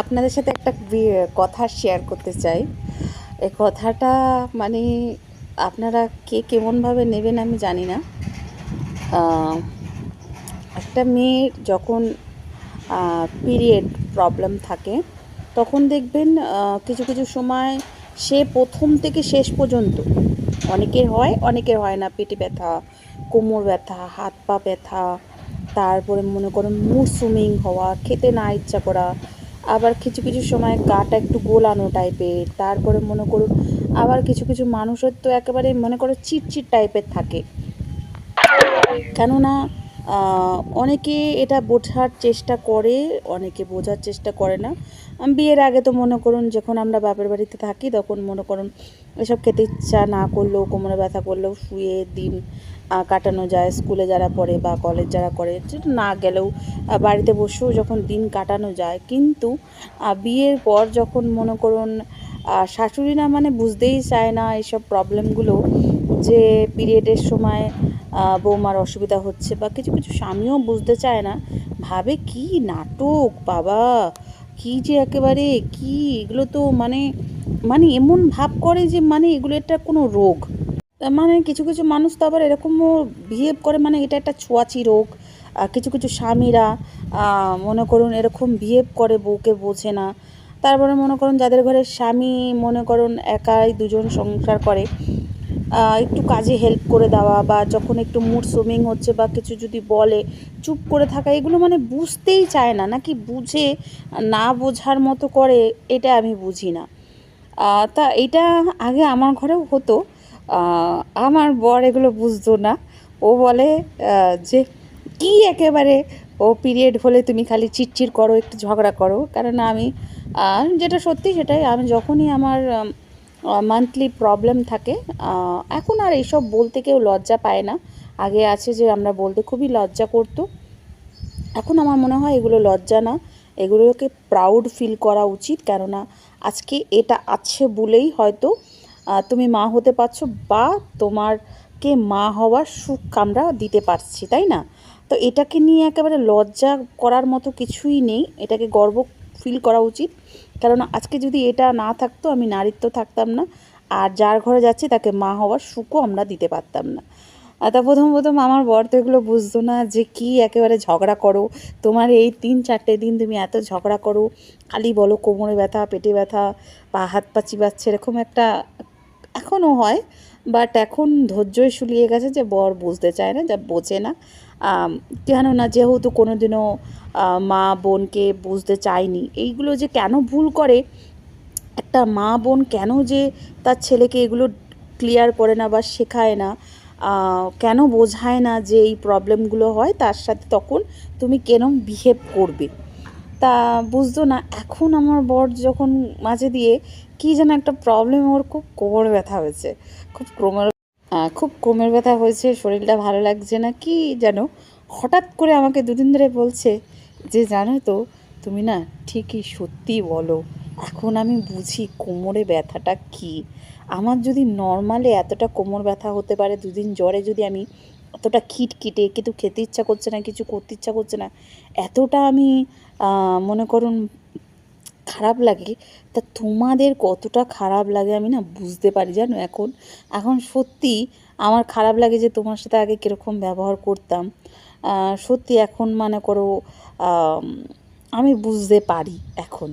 আপনাদের সাথে একটা কথা শেয়ার করতে চাই। এই কথাটা মানে আপনারা কে কেমনভাবে নেবেন আমি জানি না। একটা মেয়ের যখন পিরিয়ড প্রবলেম থাকে, তখন দেখবেন কিছু কিছু সময় সে প্রথম থেকে শেষ পর্যন্ত, অনেকের হয় অনেকের হয় না, পেটে ব্যথা, কোমর ব্যথা, হাত পা ব্যথা, তারপরে মনে করুন মুড সুইমিং হওয়া, খেতে না ইচ্ছা করা আবার কিছু কিছু সময় গাটা একটু গোলানো টাইপের তারপরে মনে করুন আবার কিছু কিছু মানুষের তো একেবারে মনে করো চিটচিট টাইপের থাকে। কেননা অনেকে এটা বোঝার চেষ্টা করে অনেকে বোঝার চেষ্টা করে না। বিয়ের আগে তো মনে করুন যখন আমরা বাপের বাড়িতে থাকি তখন মনে করুন এসব খেতে ইচ্ছা না করলেও কোমরে ব্যথা করলেও শুয়ে দিন কাটানো যায়। স্কুলে যারা পড়ে বা কলেজ যারা করে না গেলেও বাড়িতে বসেও যখন দিন কাটানো যায়। কিন্তু বিয়ের পর যখন মনে করুন আহ, শাশুড়ি না মানে বুঝতেই চায় না এইসব প্রবলেমগুলো যে পিরিয়ডের সময় বৌমার অসুবিধা হচ্ছে বা কিছু কিছু স্বামীও বুঝতে চায় না। ভাবে কি নাটক, বাবা! কি যে একেবারে, কি এগুলো তো মানে মানে এমন ভাব করে যে মানে এগুলো একটা কোনো রোগ। মানে কিছু কিছু মানুষ তো আবার এরকমও বিহেভ করে মানে এটা একটা ছোঁয়াচি রোগ। কিছু কিছু স্বামীরা মনে করুন এরকম বিহেভ করে, বউকে বোঝে না। তারপরে মনে করুন যাদের ঘরে স্বামী, মনে করুন একাই দুজন সংসার করে। একটু কাজে হেল্প করে দেওয়া বা যখন একটু মুড সুইমিং হচ্ছে বা কিছু যদি বলে, চুপ করে থাকা, এগুলো মানে বুঝতেই চায় না। নাকি বুঝে, না বোঝার মতো করে, এটা আমি বুঝি না। তা এটা আগে আমার ঘরেও হতো। আমার বর এগুলো বুঝতো না। ও বলে যে কি একেবারে, ও পিরিয়ড হলে তুমি খালি চিটচিট করো, একটু ঝগড়া করো। কারণ আমি যেটা সত্যি সেটাই, আমি যখনই আমার মান্থলি প্রবলেম থাকে। এখন আর এইসব বলতে কেউ লজ্জা পায় না। আগে আছে যে আমরা বলতে খুবই লজ্জা করতো। এখন আমার মনে হয় এগুলো লজ্জা না। এগুলোকে প্রাউড ফিল করা উচিত। কেননা আজকে এটা আছে বলেই হয়তো তুমি মা হতে পারছ বা তোমারকে মা হওয়ার সুখ আমরা দিতে পারছি, তাই না? তো এটাকে নিয়ে একেবারে লজ্জা করার মতো কিছুই নেই। এটাকে গর্ব ফিল করা উচিত। কেননা আজকে যদি এটা না থাকতো, আমি নারীত্ব থাকতাম না। আর যার ঘরে যাচ্ছি, তাকে মা হওয়ার সুখও আমরা দিতে পারতাম না। তা প্রথম প্রথম আমার বর তো এগুলো বুঝতো না যে কি একেবারে ঝগড়া করো। তোমার এই তিন চারটে দিন তুমি এত ঝগড়া করো। খালি বলো কোমরে ব্যথা, পেটে ব্যথা, বা হাত পা চিবাচ্ছে, এরকম একটা এখনও হয়। বাট এখন ধৈর্যই শুলিয়ে গেছে যে বর বুঝতে চায় না, যা বোঝে না। কেননা যেহেতু কোনো দিনও মা বোনকে বুঝতে চায়নি। এইগুলো যে কেন ভুল করে, একটা মা বোন কেন যে তার ছেলেকে এগুলো ক্লিয়ার করে না বা শেখায় না কেন বোঝায় না যে এই প্রবলেমগুলো হয়, তার সাথে তখন তুমি কেন বিহেভ করবে? তা বুঝতো না, এখন আমার বর যখন মাঝে দিয়ে কি যেন একটা প্রবলেম ওর খুব কোমর ব্যথা হয়েছে, খুব কোমর খুব কোমর ব্যথা হয়েছে, শরীরটা ভালো লাগছে না, কি যেন হঠাৎ করে আমাকে দুদিন ধরে বলছে যে, জানো তো, তুমি না ঠিকই সত্যি বলো, এখন আমি বুঝি কোমরে ব্যথাটা কি। আমার যদি নর্মালে এতটা কোমর ব্যথা হতে পারে, দুদিন জ্বরে যদি আমি অতটা খিটখিটে, কিন্তু খেতে ইচ্ছা করছে না, কিছু করতে ইচ্ছা করছে না, এতটা আমি মনে করুন খারাপ লাগে, তা তোমাদের কতটা খারাপ লাগে আমি না বুঝতে পারি, জানো এখন? এখন সত্যি আমার খারাপ লাগে যে তোমার সাথে আগে কীরকম ব্যবহার করতাম। সত্যি এখন মনে করো, আমি বুঝতে পারি এখন।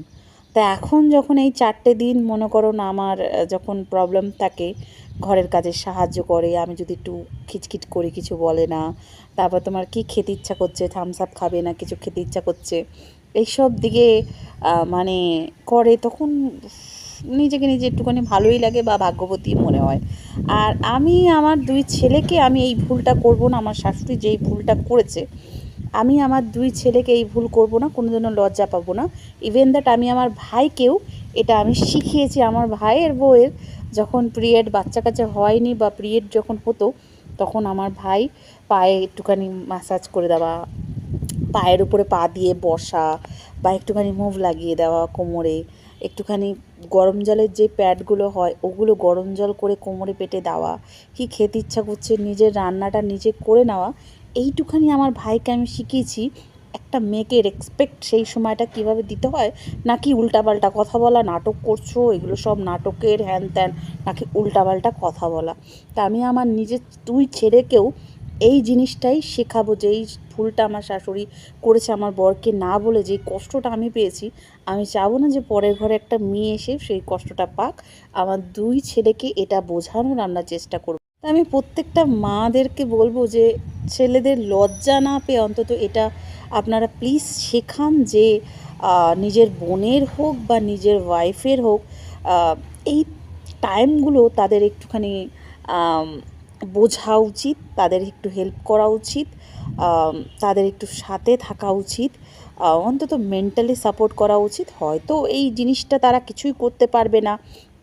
তা এখন যখন এই চারটে দিন মনে করো না আমার যখন প্রবলেম থাকে, ঘরের কাজে সাহায্য করে, আমি যদি একটু খিচখিচ করি, কিছু বলে না, তারপর তোমার কি খেতে ইচ্ছা করছে থামস আপ খাবে না, কিছু খেতে ইচ্ছা করছে এইসব দিকে মানে করে তখন নিজেকে নিজে একটুখানি ভালোই লাগে বা ভাগ্যবতী মনে হয়। আর আমি, আমার দুই ছেলেকে আমি এই ভুলটা করব না, আমার শাশুড়ি যেই ভুলটা করেছে, আমি আমার দুই ছেলেকে এই ভুল করব না কোনো জন্য লজ্জা পাবো না। ইভেন দ্যাট আমি আমার ভাইকেও এটা আমি শিখিয়েছি, আমার ভাইয়ের বউয়ের যখন পিরিয়ড বাচ্চা কাচ্চা হয়নি বা পিরিয়ড যখন হতো, তখন আমার ভাই পায়ে একটুখানি ম্যাসাজ করে দেওয়া পায়ের উপরে পা দিয়ে বসা বা একটুখানি মুভ লাগিয়ে দেওয়া কোমরে, একটুখানি গরম জলের যে প্যাডগুলো হয় ওগুলো গরম জল করে কোমরে পেটে দেওয়া, কি খেতে ইচ্ছা করছে নিজের রান্নাটা নিজে করে নেওয়া, এইটুখানি আমার ভাইকে আমি শিখিয়েছি একটা মেয়েকে রেসপেক্ট সেই সময়টা কীভাবে দিতে হয়, নাকি উল্টাপাল্টা কথা বলা, নাটক করছ, এগুলো সব নাটকের হ্যান ত্যান, নাকি উল্টাপাল্টা কথা বলা। তা আমি আমার নিজের দুই ছেলেকেও এই জিনিসটাই শেখাবো যে এই ভুলটা আমার শাশুড়ি করেছে আমার বরকে না বলে যে কষ্টটা আমি পেয়েছি, আমি চাবো না যে পরের ঘরে একটা মেয়ে এসে সেই কষ্টটা পাক, আমার দুই ছেলেকে এটা বোঝানোর আমরা চেষ্টা করব। তা আমি প্রত্যেকটা মাদেরকে বলব যে, ছেলেদের লজ্জা না পেয়ে অন্তত এটা আপনারা প্লিজ শেখান যে নিজের বোনের হোক বা নিজের ওয়াইফের হোক এই টাইমগুলো তাদের একটুখানি বোঝা উচিত, তাদের একটু হেল্প করা উচিত তাদের একটু সাথে থাকা উচিত অন্তত মেন্টালি সাপোর্ট করা উচিত। হয়তো এই জিনিসটা তারা কিছুই করতে পারবে না,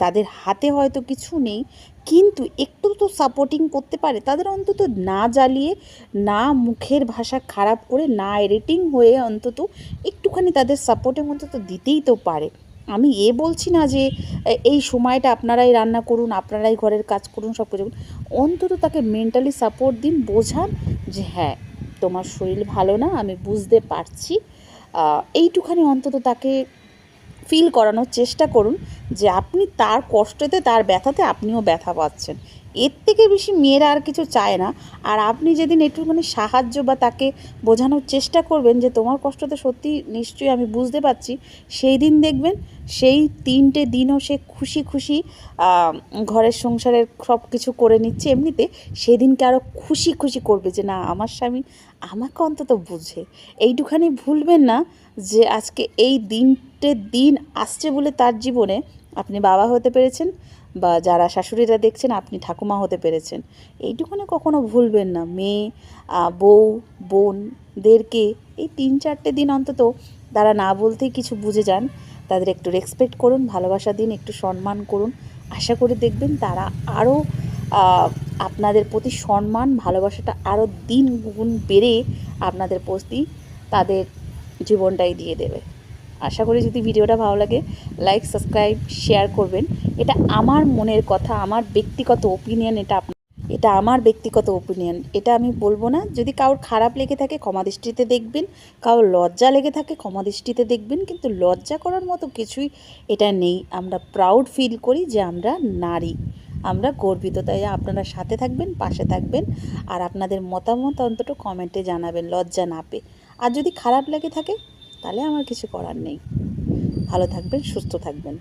তাদের হাতে হয়তো কিছু নেই, কিন্তু একটু তো সাপোর্টিং করতে পারে। তাদের অন্তত না জ্বালিয়ে, না মুখের ভাষা খারাপ করে, না এডিটিং হয়ে অন্তত একটুখানি তাদের সাপোর্টের অন্তত দিতেই তো পারে। আমি এ বলছি না যে এই সময়টা আপনারাই রান্না করুন, আপনারাই ঘরের কাজ করুন, সব কিছু। অন্তত তাকে মেন্টালি সাপোর্ট দিন, বোঝান যে হ্যাঁ তোমার শরীর ভালো না, আমি বুঝতে পারছি। এইটুখানি অন্তত তাকে ফিল করানোর চেষ্টা করুন যে, আপনি তার কষ্টতে, তার ব্যথাতে আপনিও ব্যথা পাচ্ছেন। এর থেকে বেশি মেয়েরা আর কিছু চায় না। আর আপনি যেদিন একটুখানি সাহায্য বা তাকে বোঝানোর চেষ্টা করবেন যে, তোমার কষ্টতে সত্যি নিশ্চয়ই আমি বুঝতে পারছি, সেই দিন দেখবেন সেই তিনটে দিনও সে খুশি খুশি ঘরের সংসারের সব কিছু করে নিচ্ছে। এমনিতে সেদিনকে আরও খুশি খুশি করবে যে, না, আমার স্বামী আমাকে অন্তত বুঝে। এইটুখানি ভুলবেন না যে, আজকে এই দিনটে দিন আসছে বলে তার জীবনে আপনি বাবা হতে পেরেছেন বা যারা শাশুড়িরা দেখছেন, আপনি ঠাকুমা হতে পেরেছেন। এইটুখানি কখনো ভুলবেন না। মেয়ে বউ বোনদেরকে এই তিন চারটে দিন অন্তত তারা না বলতেই কিছু বুঝে যান। তাদের একটু রেসপেক্ট করুন, ভালোবাসা দিন, একটু সম্মান করুন। আশা করি দেখবেন তারা আরও আপনাদের প্রতি সম্মান, ভালোবাসাটা আরও দিন গুণ বেড়ে আপনাদের প্রতি তাদের জীবনটাই দিয়ে দেবে। আশা করি যদি ভিডিওটা ভালো লাগে লাইক সাবস্ক্রাইব শেয়ার করবেন। এটা আমার মনের কথা, আমার ব্যক্তিগত ওপিনিয়ন এটা এটা আমার ব্যক্তিগত ওপিনিয়ন এটা আমি বলব না, যদি কারোর খারাপ লেগে থাকে ক্ষমা দৃষ্টিতে দেখবেন, কারোর লজ্জা লেগে থাকে ক্ষমা দৃষ্টিতে দেখবেন, কিন্তু লজ্জা করার মতো কিছুই এটা নেই। আমরা প্রাউড ফিল করি যে আমরা নারী, আমরা গর্বিত, তাই আপনারা সাথে থাকবেন, পাশে থাকবেন, আর আপনাদের মতামত অন্তত কমেন্টে জানাবেন, লজ্জা না পেয়ে। আর যদি খারাপ লেগে থাকে, তাহলে আমার কিছু করার নেই। ভালো থাকবেন, সুস্থ থাকবেন।